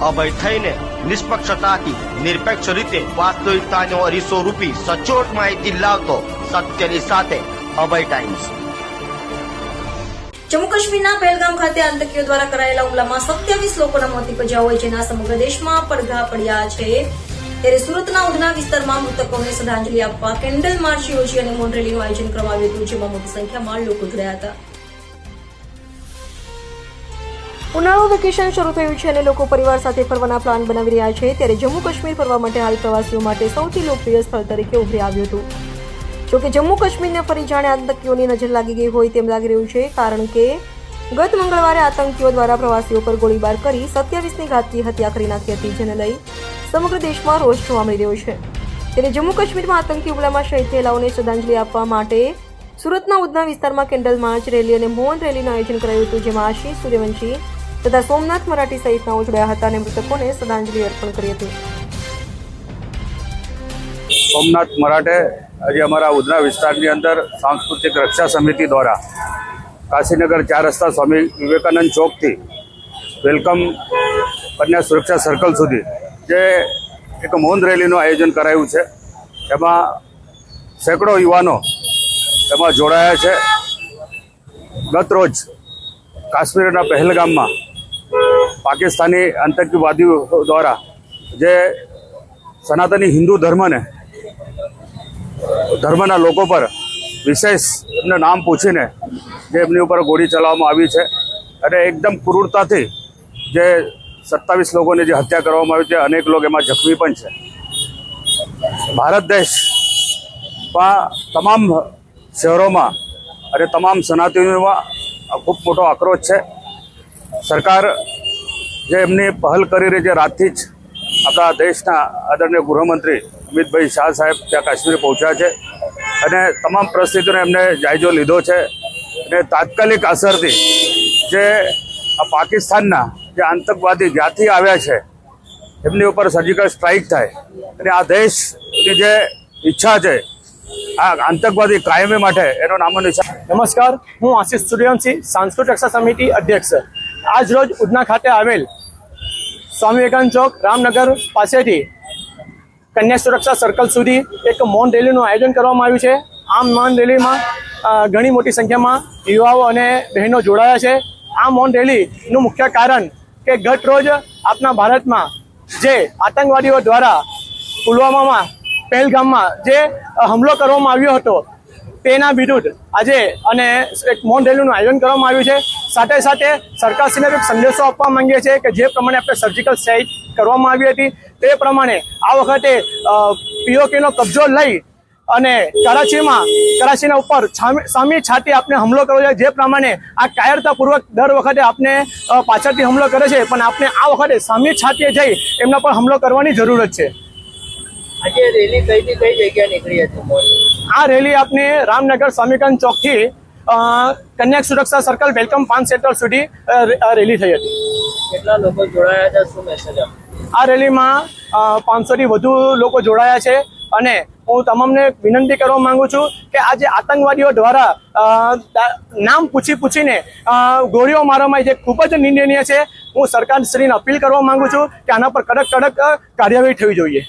અભય થઈને નિષ્પક્ષતાથી નિરપેક્ષ રીતે વાસ્તવિકતાનો અરીસો રૂપી સચોટ માહિતી લાવતો સત્યની સાથે અભય ટાઈમ્સ. જમ્મુ કાશ્મીરના પહેલગામ ખાતે આતંકીઓ દ્વારા કરાયેલા હુમલામાં સત્યાવીસ લોકોના મોત નીપજ્યા હોય જેના સમગ્ર દેશમાં પડઘા પડ્યા છે. ત્યારે સુરતના ઉધના વિસ્તારમાં મૃતકોને શ્રદ્ધાંજલિ આપવા કેન્ડલ માર્ચ યોજી અને મોન રેલીનું આયોજન કરવામાં આવ્યું હતું, જેમાં મોટી સંખ્યામાં લોકો જોડાયા હતા. ઉનાળુ વેકેશન શરૂ થયું છે અને લોકો પરિવાર સાથે ફરવાના પ્લાન બનાવી રહ્યા છે, ત્યારે જમ્મુ કાશ્મીર ફરવા માટે હાલ પ્રવાસીઓ માટે સૌથી લોકપ્રિય સ્થળ તરીકે ઉભરી આવ્યું હતું. જોકે જમ્મુ કાશ્મીરને ફરી જાણે આતંકીઓની નજર લાગી ગઈ હોય તેમ લાગી રહ્યું છે, કારણ કે ગત મંગળવારે આતંકીઓ દ્વારા પ્રવાસીઓ પર ગોળીબાર કરી સત્યાવીસની ઘાતકી હત્યા કરી નાખી હતી, જેને લઈ સમગ્ર દેશમાં રોષ જોવા મળી રહ્યો છે. ત્યારે જમ્મુ કાશ્મીરમાં આતંકી હુમલામાં શહીદ થયેલાઓને શ્રદ્ધાંજલિ આપવા માટે સુરતના ઉધના વિસ્તારમાં કેન્ડલ માર્ચ રેલી અને મૌન રેલીનું આયોજન કરાયું હતું, જેમાં આશીષ સૂર્યવંશી તથા સોમનાથ મરાઠી સહિતના જોડાયા હતા અને મૃતકોને શ્રદ્ધાંજલિ અર્પણ કરી હતી. સોમનાથ મરાઠે આજે અમારા ઉધના વિસ્તારની અંદર સાંસ્કૃતિક રક્ષા સમિતિ દ્વારા કાશીનગર ચાર રસ્તા સ્વામી વિવેકાનંદ ચોકથી વેલકમ કન્યા સુરક્ષા સર્કલ સુધી જે એક મૌન રેલીનું આયોજન કરાયું છે. એમાં સેંકડો યુવાનો એમાં જોડાયા છે. ગત રોજ કાશ્મીરના પહેલગામમાં પાકિસ્તાની આતંકવાદીઓ દ્વારા જે સનાતની હિન્દુ ધર્મને, ધર્મના લોકો પર વિશેષ એમને નામ પૂછીને જે એમની ઉપર ગોળી ચલાવવામાં આવી છે અને એકદમ ક્રૂરતાથી જે સત્તાવીસ લોકોની જે હત્યા કરવામાં આવી છે, અનેક લોકો એમાં જખમી પણ છે. ભારત દેશમાં તમામ શહેરોમાં અને તમામ સનાતનીઓમાં ખૂબ મોટો આક્રોશ છે. સરકાર જે એમની પહેલ કરી રહી છે રાતથી જ આપણા દેશના આદરણીય ગૃહમંત્રી અમિતભાઈ શાહ સાહેબ ત્યાં કાશ્મીર પહોંચ્યા છે અને તમામ પરિસ્થિતિનો એમને જાયજો લીધો છે. અને તાત્કાલિક અસરથી જે આ પાકિસ્તાનના જે આતંકવાદી જ્યાંથી આવ્યા છે, એમની ઉપર સર્જિકલ સ્ટ્રાઇક થાય અને આ દેશની જે ઈચ્છા છે, આ આતંકવાદી કાયમી માટે એનો નામો નિશાન નમસ્કાર, હું આશિષ સૂર્યવંશી, સાંસ્કૃતિક સમિતિ અધ્યક્ષ. આજ રોજ ઉધના ખાતે આવેલ સ્વામી વિવેકાનંદ ચોક, રામનગર પાસેથી કન્યા સુરક્ષા સર્કલ સુધી એક મૌન રેલીનું આયોજન કરવામાં આવ્યું છે. આ મૌન રેલીમાં ઘણી મોટી સંખ્યામાં યુવાઓ અને બહેનો જોડાયા છે. આ મૌન રેલીનું મુખ્ય કારણ કે ગત રોજ આપણા ભારતમાં જે આતંકવાદીઓ દ્વારા પુલવામામાં, પહેલગામમાં જે હુમલો કરવામાં આવ્યો હતો તેના વિરુદ્ધ આજે અને એક મૌન રેલીનું આયોજન કરવામાં આવ્યું છે. સાથે સાથે સરકારશ્રીને એક સંદેશો આપવા માંગીએ છીએ કે જે પ્રમાણે આપણે સર્જિકલ સ્ટ્રાઇક કરવામાં આવી હતી, તે પ્રમાણે આ વખતે પીઓકેનો કબજો લઈ અને કરાચીમાં, કરાચીના ઉપર સામી છાતી આપણે હુમલો કરવો જોઈએ. જે પ્રમાણે આ કાયરતાપૂર્વક દર વખતે આપણે પાછળથી હુમલો કરે છે, પણ આપણે આ વખતે સામી છાતીએ જઈ એમના પર હુમલો કરવાની જરૂરત છે. આજે રેલી કઈ થી કઈ જગ્યા નીકળી હતી? આ રેલી આપને રામનગર સ્વામીકાંત ચોકથી થી કન્યા સુરક્ષા સર્કલ વેલકમ પાન સેન્ટર સુધી રેલી થઈ હતી. કેટલા લોકો જોડાયા હતા શું મેસેજ આ રેલીમાં પાંચસો થી વધુ લોકો જોડાયા છે અને હું તમામને વિનંતી કરવા માંગુ છું કે આજે આતંકવાદીઓ દ્વારા નામ પૂછી પૂછીને ગોળીઓ મારવામાં જે ખૂબ જ નિંદનીય છે હું સરકારશ્રીને અપીલ કરવા માંગુ છું કે આના પર કડક કડક કાર્યવાહી થવી જોઈએ.